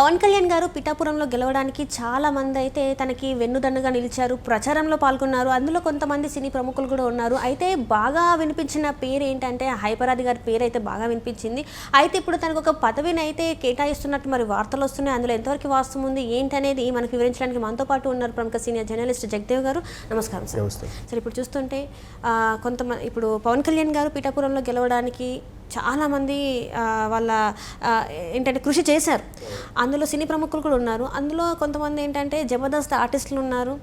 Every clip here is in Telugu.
పవన్ కళ్యాణ్ గారు పిఠాపురంలో గెలవడానికి చాలా మంది అయితే తనకి వెన్నుదన్నుగా నిలిచారు ప్రచారంలో పాల్గొన్నారు. అందులో కొంతమంది సినీ ప్రముఖులు కూడా ఉన్నారు. అయితే బాగా వినిపించిన పేరు ఏంటంటే హైపరాది గారి పేరు అయితే బాగా వినిపించింది. అయితే ఇప్పుడు తనకు ఒక పదవిని అయితే కేటాయిస్తున్నట్టు మరి వార్తలు వస్తున్నాయి. అందులో ఎంతవరకు వాస్తవం ఉంది ఏంటనేది మనకు వివరించడానికి మనతో పాటు ఉన్నారు ప్రముఖ సీనియర్ జర్నలిస్ట్ జగదేవ్ గారు. నమస్కారం సార్. సరే ఇప్పుడు చూస్తుంటే కొంతమంది ఇప్పుడు పవన్ కళ్యాణ్ గారు పిఠాపురంలో గెలవడానికి చాలామంది వాళ్ళ ఏంటంటే కృషి చేశారు. అందులో సినీ ప్రముఖులు కూడా ఉన్నారు. అందులో కొంతమంది ఏంటంటే జబర్దస్త్ ఆర్టిస్టులు ఉన్నారు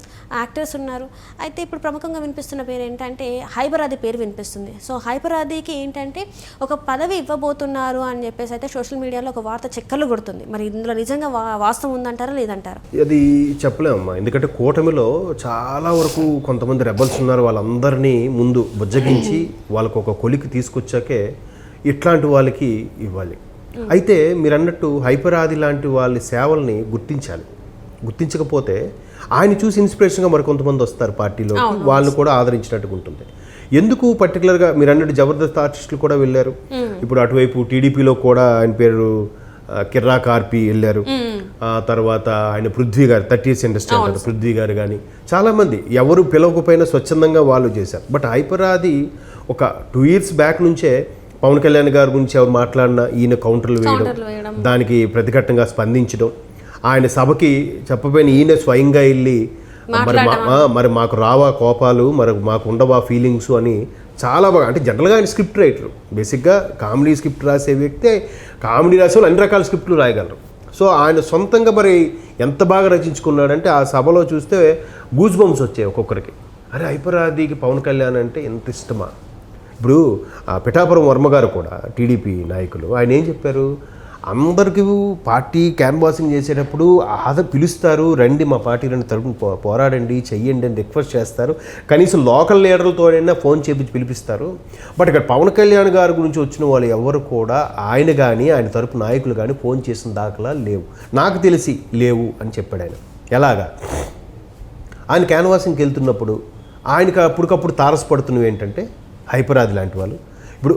యాక్టర్స్ ఉన్నారు. అయితే ఇప్పుడు ప్రముఖంగా వినిపిస్తున్న పేరు ఏంటంటే హైబరాది పేరు వినిపిస్తుంది. సో హైబరాదికి ఏంటంటే ఒక పదవి ఇవ్వబోతున్నారు అని చెప్పేసి అయితే సోషల్ మీడియాలో ఒక వార్త చెక్కలు కొడుతుంది. మరి ఇందులో నిజంగా వా వాస్తవం ఉందంటారా లేదంటారా? అది చెప్పలేమమ్మా. ఎందుకంటే కూటమిలో చాలా వరకు కొంతమంది రెబల్స్ ఉన్నారు. వాళ్ళందరినీ ముందు బుజ్జగించి వాళ్ళకు ఒక కొలికి తీసుకొచ్చాకే ఇట్లాంటి వాళ్ళకి ఇవ్వాలి. అయితే మీరు అన్నట్టు హైపరాది లాంటి వాళ్ళ సేవల్ని గుర్తించాలి. గుర్తించకపోతే ఆయన చూసి ఇన్స్పిరేషన్గా మరి కొంతమంది వస్తారు పార్టీలోకి. వాళ్ళని కూడా ఆదరించినట్టుగా ఉంటుంది. ఎందుకు పర్టికులర్గా మీరు అన్నట్టు జబర్దస్త్ ఆర్టిస్టులు కూడా వెళ్ళారు? ఇప్పుడు అటువైపు టీడీపీలో కూడా ఆయన పేరు కిర్రా కార్పి వెళ్ళారు. ఆ తర్వాత ఆయన పృథ్వీ గారు థర్టీ ఇయర్స్ ఇండస్ట్రీ అంటారు పృథ్వీ గారు కానీ చాలామంది ఎవరు పిలవకపోయినా స్వచ్ఛందంగా వాళ్ళు చేశారు. బట్ హైపరాది ఒక టూ ఇయర్స్ బ్యాక్ నుంచే పవన్ కళ్యాణ్ గారి గురించి ఎవరు మాట్లాడినా ఈయన కౌంటర్లు వేయడం దానికి ప్రతిఘటనగా స్పందించడం ఆయన సభకి చెప్పబోయిన ఈయన స్వయంగా వెళ్ళి మరి మరి మాకు రావా కోపాలు మరి మాకు ఉండవా ఫీలింగ్స్ అని చాలా బాగా అంటే జనరల్గా ఆయన స్క్రిప్ట్ రైటర్. బేసిక్గా కామెడీ స్క్రిప్ట్ రాసే వ్యక్తి కామెడీ రాసే అన్ని రకాల స్క్రిప్ట్లు రాయగలరు. సో ఆయన సొంతంగా మరి ఎంత బాగా రచించుకున్నాడంటే ఆ సభలో చూస్తే గూజ్ బంప్స్ వచ్చాయి ఒక్కొక్కరికి. అరే హైపరాదికి పవన్ కళ్యాణ్ అంటే ఎంత ఇష్టమా? ఇప్పుడు పిఠాపురం వర్మ గారు కూడా టీడీపీ నాయకులు ఆయన ఏం చెప్పారు? అందరికీ పార్టీ క్యాన్వాసింగ్ చేసేటప్పుడు ఆద పిలుస్తారు రండి మా పార్టీ రెండు తరపున పో పోరాడండి చెయ్యండి అని రిక్వెస్ట్ చేస్తారు. కనీసం లోకల్ లీడర్లతోనైనా ఫోన్ చేపించి పిలిపిస్తారు. బట్ ఇక్కడ పవన్ కళ్యాణ్ గారి గురించి వచ్చిన వాళ్ళు ఎవరు కూడా ఆయన కానీ ఆయన తరపు నాయకులు కానీ ఫోన్ చేసిన దాఖలా లేవు. నాకు తెలిసి లేవు అని చెప్పాడు ఆయన. ఎలాగా? ఆయన క్యాన్వాసింగ్కి వెళ్తున్నప్పుడు ఆయనకు అప్పటికప్పుడు తారసపడుతున్నవి ఏంటంటే హైపరాది లాంటి వాళ్ళు. ఇప్పుడు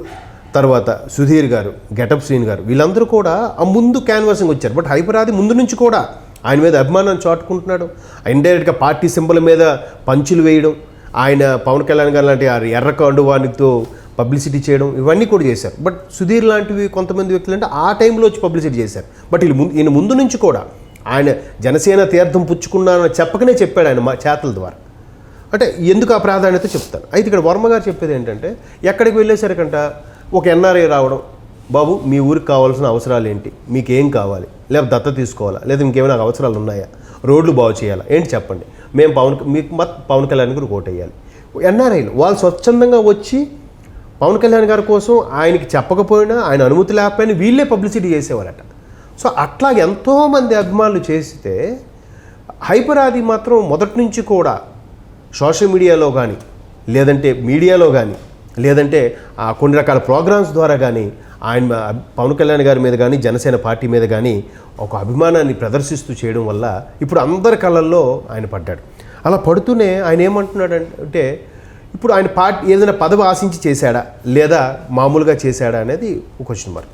తర్వాత సుధీర్ గారు గెటప్ శ్రీన్ గారు వీళ్ళందరూ కూడా ఆ ముందు క్యాన్వాసింగ్ వచ్చారు. బట్ హైపరాది ముందు నుంచి కూడా ఆయన మీద అభిమానం చాటుకుంటున్నాడు. ఇండైరెక్ట్గా పార్టీ సింబల్ మీద పంచులు వేయడం ఆయన పవన్ కళ్యాణ్ గారు లాంటి ఆ ఎర్ర కండువానితో పబ్లిసిటీ చేయడం ఇవన్నీ కూడా చేశారు. బట్ సుధీర్ లాంటివి కొంతమంది వ్యక్తులు అంటే ఆ టైంలో వచ్చి పబ్లిసిటీ చేశారు. బట్ వీళ్ళు ముందు ఈయన ముందు నుంచి కూడా ఆయన జనసేన తీర్థం పుచ్చుకున్నానని చెప్పకనే చెప్పాడు ఆయన మా చేతల ద్వారా. అంటే ఎందుకు ఆ ప్రాధాన్యత చెప్తాను అయితే ఇక్కడ వర్మ గారు చెప్పేది ఏంటంటే ఎక్కడికి వెళ్ళేసరికంట ఒక ఎన్ఆర్ఐ రావడం బాబు మీ ఊరికి కావాల్సిన అవసరాలు ఏంటి? మీకు ఏం కావాలి? లేదా దత్త తీసుకోవాలా? లేదా ఇంకేమైనా అవసరాలు ఉన్నాయా? రోడ్లు బాగు చేయాలా? ఏంటి చెప్పండి. మేము పవన్ మీకు మత్ పవన్ కళ్యాణ్ గారు ఓటు వేయాలి. ఎన్ఆర్ఐలు వాళ్ళు స్వచ్ఛందంగా వచ్చి పవన్ కళ్యాణ్ గారి కోసం ఆయనకి చెప్పకపోయినా ఆయన అనుమతి లేకపోయినా వీళ్ళే పబ్లిసిటీ చేసేవారట. సో అట్లా ఎంతోమంది అభిమానులు చేస్తే హైపరాది మాత్రం మొదటి నుంచి కూడా సోషల్ మీడియాలో కానీ లేదంటే మీడియాలో కానీ లేదంటే కొన్ని రకాల ప్రోగ్రామ్స్ ద్వారా కానీ ఆయన పవన్ కళ్యాణ్ గారి మీద కానీ జనసేన పార్టీ మీద కానీ ఒక అభిమానాన్ని ప్రదర్శిస్తూ చేయడం వల్ల ఇప్పుడు అందరి కళ్ళల్లో ఆయన పడ్డాడు. అలా పడుతూనే ఆయన ఏమంటున్నాడు అంటే ఇప్పుడు ఆయన పార్టీ ఏదైనా పదవి ఆశించి చేశాడా? లేదా మామూలుగా చేశాడా? అనేది ఒక క్వశ్చన్ మార్క్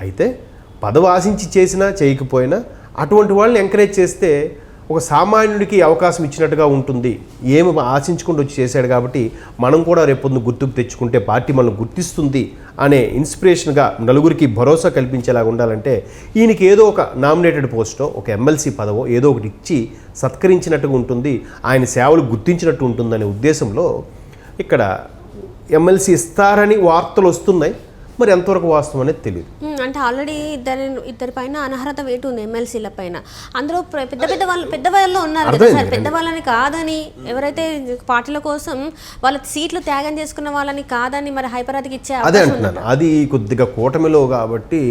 అయితే పదవి ఆశించి చేసినా చేయకపోయినా అటువంటి వాళ్ళని ఎంకరేజ్ చేస్తే ఒక సామాన్యుడికి అవకాశం ఇచ్చినట్టుగా ఉంటుంది. ఏమి ఆశించుకుంటూ వచ్చి చేశాడు కాబట్టి మనం కూడా రేపొందు గుర్తుకు తెచ్చుకుంటే పార్టీ మనల్ని గుర్తిస్తుంది అనే ఇన్స్పిరేషన్గా నలుగురికి భరోసా కల్పించేలాగా ఉండాలంటే ఈయనకి ఏదో ఒక నామినేటెడ్ పోస్టో ఒక ఎమ్మెల్సీ పదవో ఏదో ఒకటి ఇచ్చి సత్కరించినట్టుగా ఉంటుంది. ఆయన సేవలు గుర్తించినట్టు ఉంటుందనే ఉద్దేశంలో ఇక్కడ ఎమ్మెల్సీ ఇస్తారని వార్తలు వస్తున్నాయి. మరి ఎంతవరకు వాస్తవం అనేది తెలియదు అంటే ఆల్రెడీ ఇద్దరి ఇద్దరి పైన అనర్హత వేటు ఉంది ఎమ్మెల్సీల పైన. అందులో పెద్ద పెద్ద వాళ్ళు పెద్ద వాళ్ళలో ఉన్నారు కదా సార్. పెద్ద వాళ్ళని కాదని ఎవరైతే పార్టీల కోసం వాళ్ళ సీట్లు త్యాగం చేసుకున్న వాళ్ళని కాదని మరి హైపరాదికి ఇచ్చే అదే అంటున్నాను. అది కొద్దిగా కూటమిలో కాబట్టి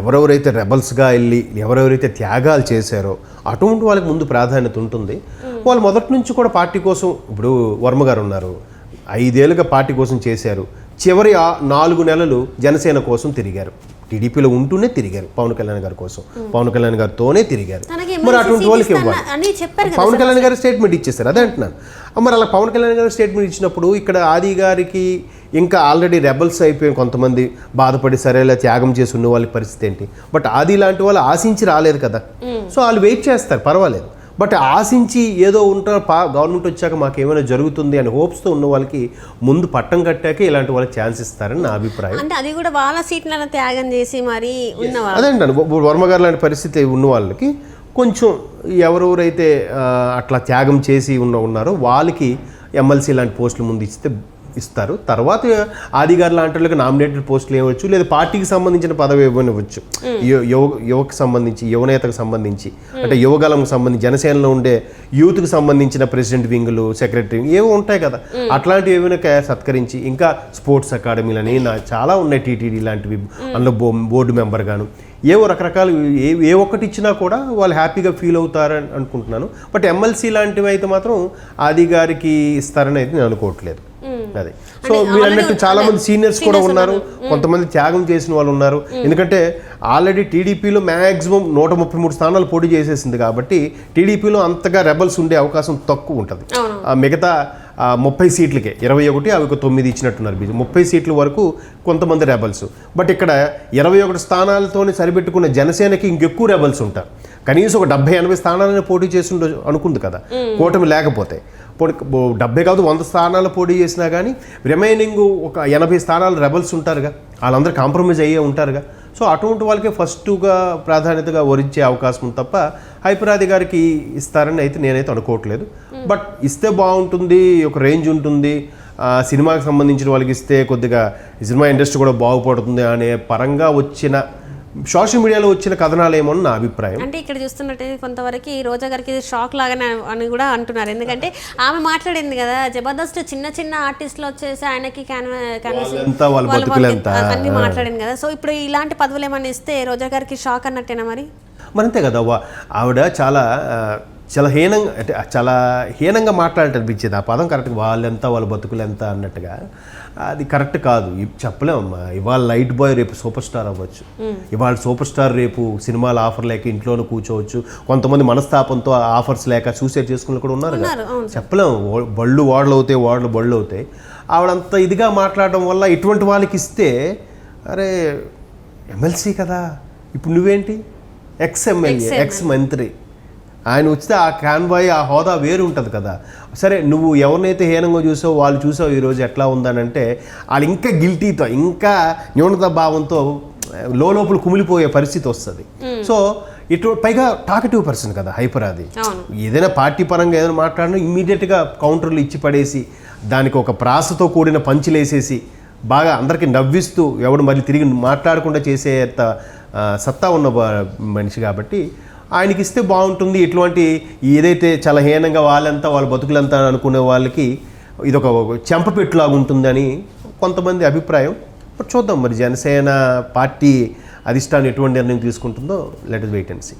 ఎవరెవరైతే రెబల్స్గా వెళ్ళి ఎవరెవరైతే త్యాగాలు చేశారో అటువంటి వాళ్ళకి ముందు ప్రాధాన్యత ఉంటుంది. వాళ్ళు మొదటి నుంచి కూడా పార్టీ కోసం ఇప్పుడు వర్మ గారు ఉన్నారు. ఐదేళ్ళుగా పార్టీ కోసం చేశారు. చివరి ఆ నాలుగు నెలలు జనసేన కోసం తిరిగారు. టీడీపీలో ఉంటూనే తిరిగారు పవన్ కళ్యాణ్ గారి కోసం. పవన్ కళ్యాణ్ గారితోనే తిరిగారు. మరి అటువంటి వాళ్ళకి ఇవ్వాలి. పవన్ కళ్యాణ్ గారు స్టేట్మెంట్ ఇచ్చేస్తారు అదే అంటున్నాను. మరి అలా పవన్ కళ్యాణ్ గారు స్టేట్మెంట్ ఇచ్చినప్పుడు ఇక్కడ ఆది గారికి ఇంకా ఆల్రెడీ రెబల్స్ అయిపోయిన కొంతమంది బాధపడి సరేలా త్యాగం చేసి ఉన్న వాళ్ళ పరిస్థితి ఏంటి? బట్ ఆది లాంటి వాళ్ళు ఆశించి రాలేదు కదా. సో వాళ్ళు వెయిట్ చేస్తారు. పర్వాలేదు. బట్ ఆశించి ఏదో ఉంటారు పా గవర్నమెంట్ వచ్చాక మాకు ఏమైనా జరుగుతుంది అని హోప్స్తో ఉన్న వాళ్ళకి ముందు పట్టం కట్టాక ఇలాంటి వాళ్ళకి ఛాన్స్ ఇస్తారని నా అభిప్రాయం. అంటే అది కూడా వాళ్ళ సీట్లను త్యాగం చేసి మరి ఉన్నవాళ్ళు. అదే అంటాను వ- వర్మ గారు లాంటి పరిస్థితి ఉన్న వాళ్ళకి కొంచెం ఎవరెవరైతే అట్లా త్యాగం చేసి ఉన్న ఉన్నారో వాళ్ళకి ఎమ్మెల్సీ లాంటి పోస్టులు ముందు ఇస్తే ఇస్తారు. తర్వాత ఆది గారు లాంటి వాళ్ళకి నామినేటెడ్ పోస్టులు ఇవ్వచ్చు లేదా పార్టీకి సంబంధించిన పదవి ఇవ్వనివ్వచ్చు. యువ యువకు సంబంధించి యువనేతకు సంబంధించి అంటే యువగలంకు సంబంధించి జనసేనలో ఉండే యూత్కి సంబంధించిన ప్రెసిడెంట్ వింగులు సెక్రటరీ ఏవో ఉంటాయి కదా. అట్లాంటివి ఏమైనా సత్కరించి ఇంకా స్పోర్ట్స్ అకాడమీలని నా చాలా ఉన్నాయి టీటీడీ లాంటివి. అందులో బో బోర్డు మెంబర్ గాను. ఏవో రకరకాలు ఏ ఏ ఒక్కటి ఇచ్చినా కూడా వాళ్ళు హ్యాపీగా ఫీల్ అవుతారని అనుకుంటున్నాను. బట్ ఎమ్మెల్సీ లాంటివి అయితే మాత్రం ఆది గారికి ఇస్తారని అయితే నేను అనుకోవట్లేదు. అది. సో మీరు అన్నట్టు చాలా మంది సీనియర్స్ కూడా ఉన్నారు. కొంతమంది త్యాగం చేసిన వాళ్ళు ఉన్నారు. ఎందుకంటే ఆల్రెడీ టీడీపీలో మ్యాక్సిమం నూట ముప్పై మూడు స్థానాలు పోటీ చేసేసింది కాబట్టి టీడీపీలో అంతగా రెబల్స్ ఉండే అవకాశం తక్కువ ఉంటుంది. మిగతా ముప్పై సీట్లకే ఇరవై ఒకటి అవి ఒక తొమ్మిది ఇచ్చినట్టున్నారు బీజేపీ. ముప్పై సీట్ల వరకు కొంతమంది రెబల్స్. బట్ ఇక్కడ ఇరవై ఒకటి స్థానాలతోనే సరిపెట్టుకున్న జనసేనకి ఇంకెక్కువ రెబల్స్ ఉంటారు. కనీసం ఒక డెబ్బై ఎనభై స్థానాలను పోటీ చేసి అనుకుంది కదా. కూటమి లేకపోతే. డెబ్బై కాదు వంద స్థానాలు పోటీ చేసినా కానీ రిమైనింగ్ ఒక ఎనభై స్థానాలు రెబల్స్ ఉంటారుగా. వాళ్ళందరూ కాంప్రమైజ్ అయ్యే ఉంటారుగా. సో అటువంటి వాళ్ళకే ఫస్ట్గా ప్రాధాన్యతగా వరించే అవకాశం ఉంది తప్ప హైపరాది గారికి ఇస్తారని అయితే నేనైతే అనుకోవట్లేదు. బట్ ఇస్తే బాగుంటుంది ఒక రేంజ్ ఉంటుంది. సినిమాకి సంబంధించిన వాళ్ళకి ఇస్తే కొద్దిగా సినిమా ఇండస్ట్రీ కూడా బాగుపడుతుంది అనే పరంగా వచ్చిన సోషల్ మీడియాలో వచ్చిన కథనాలు ఏమో నా అభిప్రాయం. అంటే ఇక్కడ చూస్తున్నట్టయితే కొంతవరకు ఈ రోజా గారికి షాక్ లాగానే అని కూడా అంటున్నారు. ఎందుకంటే ఆమె మాట్లాడింది కదా జబర్దస్త్ చిన్న చిన్న ఆర్టిస్టులు వచ్చేసి ఆయనకి. అన్ని మాట్లాడింది కదా. సో ఇప్పుడు ఇలాంటి పదవులు ఏమన్నా ఇస్తే రోజా గారికి షాక్ అన్నట్టేనా మరి? మరి అంతే కదా ఆవిడ చాలా చాలా హీనంగా అంటే చాలా హీనంగా మాట్లాడినట్టు అనిపించేది. ఆ పదం కరెక్ట్ వాళ్ళెంత వాళ్ళ బతుకులు ఎంత అన్నట్టుగా. అది కరెక్ట్ కాదు. చెప్పలేమమ్మా. ఇవాళ లైట్ బాయ్ రేపు సూపర్ స్టార్ అవ్వచ్చు. ఇవాళ సూపర్ స్టార్ రేపు సినిమాల ఆఫర్ లేక ఇంట్లోనే కూర్చోవచ్చు. కొంతమంది మనస్తాపంతో ఆఫర్స్ లేక సూసైడ్ చేసుకున్న కూడా ఉన్నారు కదా. చెప్పలేము. బళ్ళు ఓడలు అవుతాయి ఓడలు బళ్ళు అవుతాయి. ఆవిడంత ఇదిగా మాట్లాడడం వల్ల ఇటువంటి వాళ్ళకి ఇస్తే అరే ఎమ్మెల్సీ కదా. ఇప్పుడు నువ్వేంటి? Ex MLA. ఎక్స్ మంత్రి. ఆయన వచ్చితే ఆ కాన్వాయ్ ఆ హోదా వేరు ఉంటుంది కదా. సరే నువ్వు ఎవరినైతే హీనంగా చూసావో వాళ్ళు చూసావు ఈరోజు ఎట్లా ఉందనంటే వాళ్ళు ఇంకా గిల్టీతో ఇంకా న్యూనత భావంతో లోపల కుమిలిపోయే పరిస్థితి వస్తుంది. సో ఇటు పైగా టాకటివ్ పర్సన్ కదా హైపరాది అవును. ఏదైనా పార్టీ పరంగా ఏదైనా మాట్లాడినా ఇమ్మీడియట్గా కౌంటర్లు ఇచ్చి పడేసి దానికి ఒక ప్రాసతో కూడిన పంచులేసేసి బాగా అందరికీ నవ్విస్తూ ఎవడు మళ్ళీ తిరిగి మాట్లాడకుండా చేసేంత ఆ, సత్తా ఉన్న మనిషి కాబట్టి ఆయనకి ఇస్తే బాగుంటుంది. ఇటువంటి ఏదైతే చాలా హీనంగా వాళ్ళంతా వాళ్ళ బతుకులంతా అనుకునే వాళ్ళకి ఇదొక చెంపపెట్టులాగా ఉంటుందని కొంతమంది అభిప్రాయం. ఇప్పుడు చూద్దాం మరి జనసేన పార్టీ అధిష్టానం ఎటువంటి నిర్ణయం తీసుకుంటుందో. Let us wait and see